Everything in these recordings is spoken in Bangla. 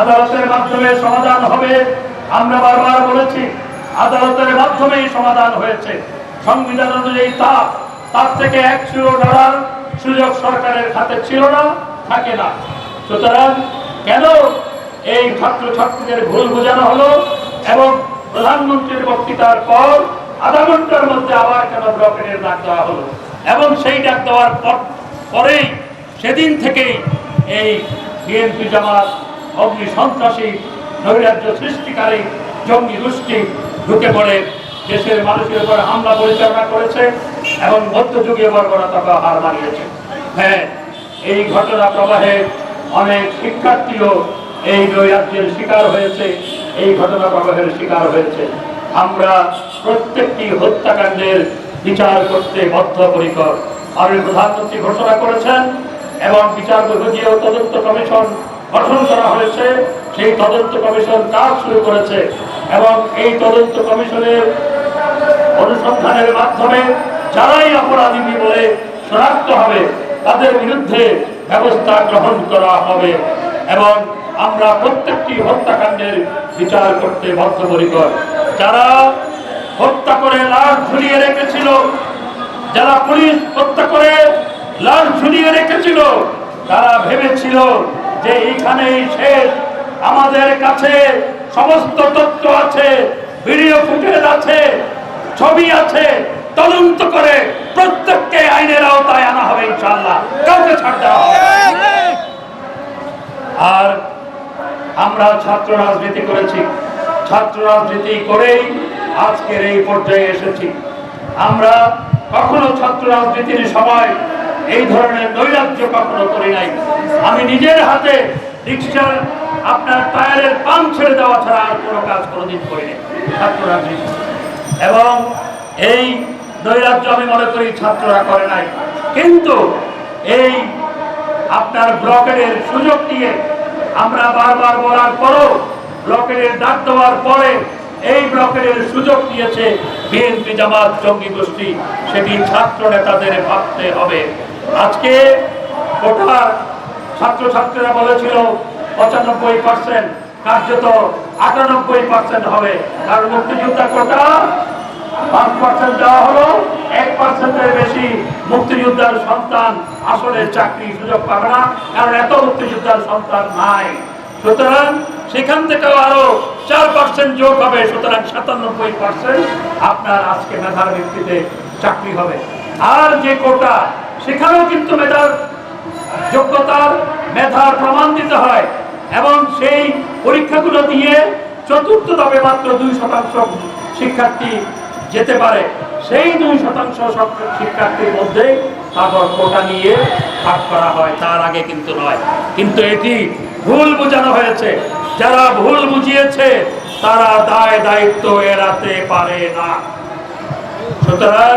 আদালতের মাধ্যমে সমাধান হবে। আমরা বারবার বলেছি, আদালতের মাধ্যমেই সমাধান হয়েছে। সংবিধান অনুযায়ী তা, তার থেকে একশো ডলার সুযোগ সরকারের হাতে ছিল না, থাকে না। সুতরাং কেন এই ছাত্র ছাত্রীদের ভুল বোঝানো হলো এবং প্রধানমন্ত্রীর বক্তৃতার পর আধা ঘণ্টার মধ্যে আবার কেন ব্লকের ডাক দেওয়া হলো? এবং সেই ডাক দেওয়ার পর, পরেই, সেদিন থেকেই এই বিএনপি জামাত অগ্নি সন্ত্রাসী নৈরাজ্য সৃষ্টিকারী জঙ্গি গোষ্ঠী ঢুকে পড়ে। দেশের মানুষের উপর হামলা পরিচালনা করেছে এবং মধ্যযুগীয় বর্বরতা হার মানিয়েছে হ্যাঁ এই ঘটনা প্রবাহে অনেক শিক্ষার্থীও এই নৈরাজ্যের শিকার হয়েছে, এই ঘটনা প্রবাহের শিকার হয়েছে। আমরা প্রত্যেকটি হত্যাকাণ্ডের বিচার করতে বদ্ধপরিকর। মাননীয় প্রধানমন্ত্রী ঘোষণা করেছেন, এবং বিচার বিভাগীয় তদন্ত কমিশন গঠন করা হয়েছে, সেই তদন্ত কমিশন কাজ শুরু করেছে এবং এই তদন্ত কমিশনের অনুসন্ধানের মাধ্যমে যারাই অপরাধী বলে শনাক্ত হবে, তাদের বিরুদ্ধে ব্যবস্থা গ্রহণ করা হবে এবং আমরা প্রত্যেকটি হত্যাকাণ্ডের বিচার করতে বদ্ধপরিকর যারা হত্যা করে লাশ ঝুলিয়ে রেখেছিল, যারা পুলিশ হত্যা করে লাশ ঝুলিয়ে রেখেছিল, তারা ভেবেছিল যে এইখানেই শেষ। আমাদের কাছে সমস্ত তথ্য আছে, ভিডিও ফুটেজ আছে, ছবি আছে। তদন্ত করে প্রত্যেককে আইনের আওতায় আনা হবে ইনশাল্লাহ কাউকে ছাড় দেওয়া হবে আর আমরা ছাত্র রাজনীতি করেছি। ছাত্র রাজনীতি করেই আজকের এই পর্যায়ে এসেছি। আমরা কখনো ছাত্র রাজনীতির সময় এই ধরনের নৈরাজ্য কখনো করি নাই। আমি নিজের হাতে রিক্সার আপনার টায়ারের পান ছেড়ে দেওয়া ছাড়া আর কোনো কাজ কোনোদিন করিনি ছাত্র রাজনীতি এবং এই নৈরাজ্য আমি মনে করি ছাত্ররা করে নাই। কিন্তু এই আপনার ব্লকের সুযোগ নিয়ে আমরা বারবার বলার পরও ব্লকের ডাক দেওয়ার পরে এই ব্লকের সুযোগ দিয়েছে বিএনপি জামাত জঙ্গি গোষ্ঠী। সেটি ছাত্র নেতাদের ভাবতে হবে। আজকে কোটা ছাত্রছাত্রীরা বলেছিল পঁচানব্বই পার্সেন্ট কার্যত আটানব্বই পার্সেন্ট হবে। কারণ মুক্তিযোদ্ধা কোটা পাঁচ পার্সেন্ট দেওয়া হলো, এক পার্সেন্টের বেশি মুক্তিযোদ্ধার সন্তান আসলে চাকরি সুযোগ পাবে না, কারণ এত মুক্তিযোদ্ধার সন্তান নাই। সুতরাং সেখান থেকেও আরও চার পার্সেন্ট যোগ হবে, সুতরাং সাতানব্বই পার্সেন্ট আপনার আজকে মেধার ভিত্তিতে চাকরি হবে। আর যে কোটা সেখানেও কিন্তু মেধার যোগ্যতার মেধার প্রমাণ দিতে হয় এবং সেই পরীক্ষাগুলো দিয়ে চতুর্থ ধাপে মাত্র দুই শতাংশ শিক্ষার্থী যেতে পারে। সেই দুই শতাংশ শিক্ষার্থীর মধ্যে তারপর কোটা নিয়ে ভাগ করা হয়, তার আগে কিন্তু নয়। কিন্তু এটি ভুল বোঝানো হয়েছে। যারা ভুল বুঝিয়েছে, তারা দায় দায়িত্ব এড়াতে পারে না। সুতরাং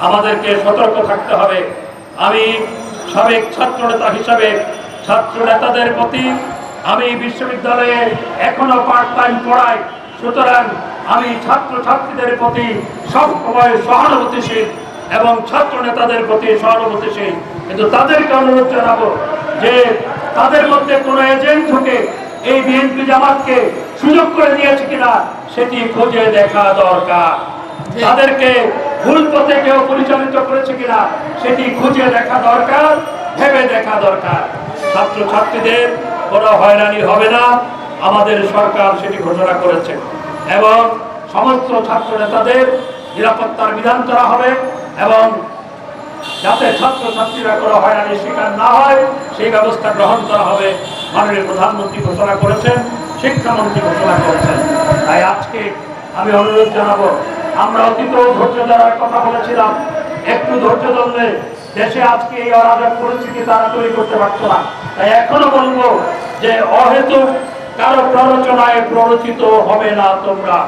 আমাদেরকে সতর্ক থাকতে হবে। আমি সাবেক ছাত্র নেতা হিসাবে ছাত্র নেতাদের প্রতি আমি বিশ্ববিদ্যালয়ে এখনও পার্ট টাইম পড়াই। সুতরাং আমি ছাত্র ছাত্রীদের প্রতি সবসময় সহানুভূতিশীল এবং ছাত্র নেতাদের প্রতি সহানুভূতিশীল। কিন্তু তাদেরকে অনুরোধ জানাব যে তাদের মধ্যে কোনো এজেন্ট ঢুকে এই বিএনপি জামাতকে সুযোগ করে দিয়েছে কিনা সেটি খুঁজে দেখা দরকার। তাদেরকে ভুল পথে কেউ পরিচালিত করেছে কিনা সেটি খুঁজে দেখা দরকার, ভেবে দেখা দরকার। ছাত্র ছাত্রীদের কোনো হয়রানি হবে না, আমাদের সরকার সেটি ঘোষণা করেছে। এবং সমস্ত ছাত্র নেতাদের নিরাপত্তার বিধান করা হবে এবং যাতে ছাত্র ছাত্রীরা কোনো হয়রানির শিকার না হয়, সেই ব্যবস্থা গ্রহণ করা হবে, মাননীয় প্রধানমন্ত্রী ঘোষণা করেছেন, শিক্ষামন্ত্রী ঘোষণা করেছেন। তাই আজকে আমি অনুরোধ জানাব আমরা অতীত ধৈর্য ধরার কথা বলেছিলাম। একটু ধৈর্য ধরলে দেশে আজকে এই অরাজক পরিস্থিতি তারা তৈরি করতে পারতো না। তাই এখনও বলব যে অহেতুক কারও প্ররোচনায় প্ররোচিত হবে না তোমরা।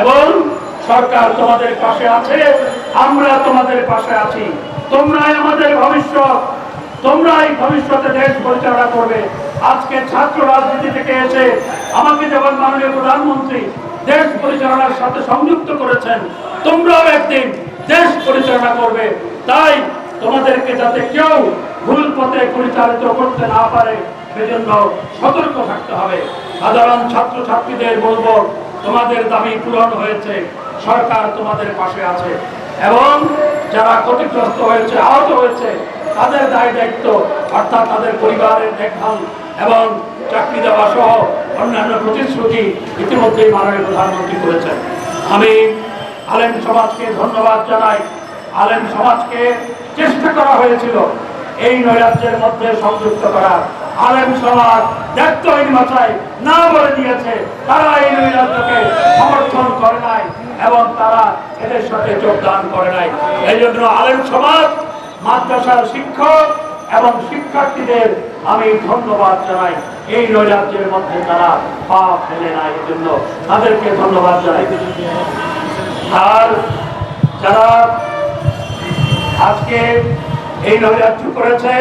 এবং সরকার তোমাদের পাশে আছে, আমরা তোমাদের পাশে আছি। তোমরাই আমাদের ভবিষ্যৎ। তোমরাই ভবিষ্যতে দেশ পরিচালনা করবে। আজকে ছাত্র রাজনীতি থেকে এসে আমাকে যেমন মাননীয় প্রধানমন্ত্রী দেশ পরিচালনার সাথে সংযুক্ত করেছেন। তোমরাও একদিন দেশ পরিচালনা করবে। তাই তোমাদেরকে যাতে কেউ ভুল পথে পরিচালিত করতে না পারে, সেজন্য সতর্ক থাকতে হবে। সাধারণ ছাত্রছাত্রীদের বলব, তোমাদের দাবি পূরণ হয়েছে, সরকার তোমাদের পাশে আছে। এবং যারা ক্ষতিগ্রস্ত হয়েছে, আহত হয়েছে, তাদের দায় দায়িত্ব, অর্থাৎ তাদের পরিবারের দেখভাল এবং চাকরি দেওয়া সহ প্রতিশ্রুতি ইতিমধ্যেই মাননীয় প্রধানমন্ত্রী করেছেন। আমি আলেম সমাজকে ধন্যবাদ জানাই। আলেম সমাজকে চেষ্টা করা হয়েছিল এই নৈরাজ্যের মধ্যে সংযুক্ত করার। আলেম সমাজ দায়িত্বহীন মাথায় না বলে দিয়েছে, তারা এই নৈরাজ্যকে সমর্থন করে নাই এবং তারা এদের সাথে যোগদান করে নাই। এই জন্য আলেম সমাজ, মাদ্রাসার শিক্ষক এবং শিক্ষার্থীদের আমি ধন্যবাদ জানাই। এই নৈরাজ্যের মধ্যে তারা পা ফেলে নাই এই জন্য তাদেরকে ধন্যবাদ জানাই। আর যারা আজকে এই নৈরাজ্য করেছে,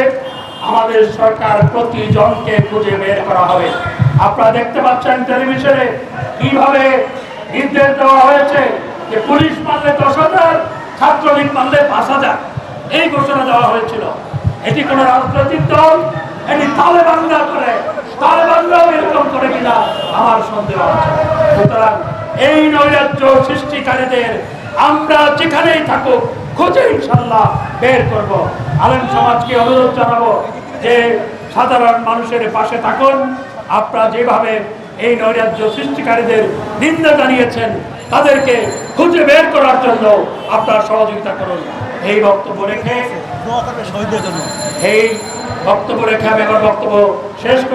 আমাদের সরকার প্রতিজনকে খুঁজে বের করা হবে। আপনারা দেখতে পাচ্ছেন টেলিভিশনে কীভাবে নির্দেশ দেওয়া হয়েছে যে পুলিশ মারলে দশ হাজার, ছাত্রলীগ মারলে পাঁচ হাজার। এই ঘোষণা দেওয়া হয়েছিল। এটি কোনো রাজনৈতিক দল, এটি তালেবানরা করে। তালেবানরাও এরকম করে কিনা আমার সন্দেহ সুতরাং এই নৈরাজ্য সৃষ্টিকারীদের আমরা যেখানেই থাকুক, খুঁজে ইনশাল্লাহ বের করব। আলেম সমাজকে অনুরোধ জানাব যে সাধারণ মানুষের পাশে থাকুন। আপনারা যেভাবে এই নৈরাজ্য সৃষ্টিকারীদের নিন্দা জানিয়েছেন, তাদেরকে খুঁজে বের করার জন্য আপনারা সহযোগিতা করুন। এই বক্তব্য রেখে দোয়া করবে জন্য এই বক্তব্য রেখে আমি আমার বক্তব্য শেষ।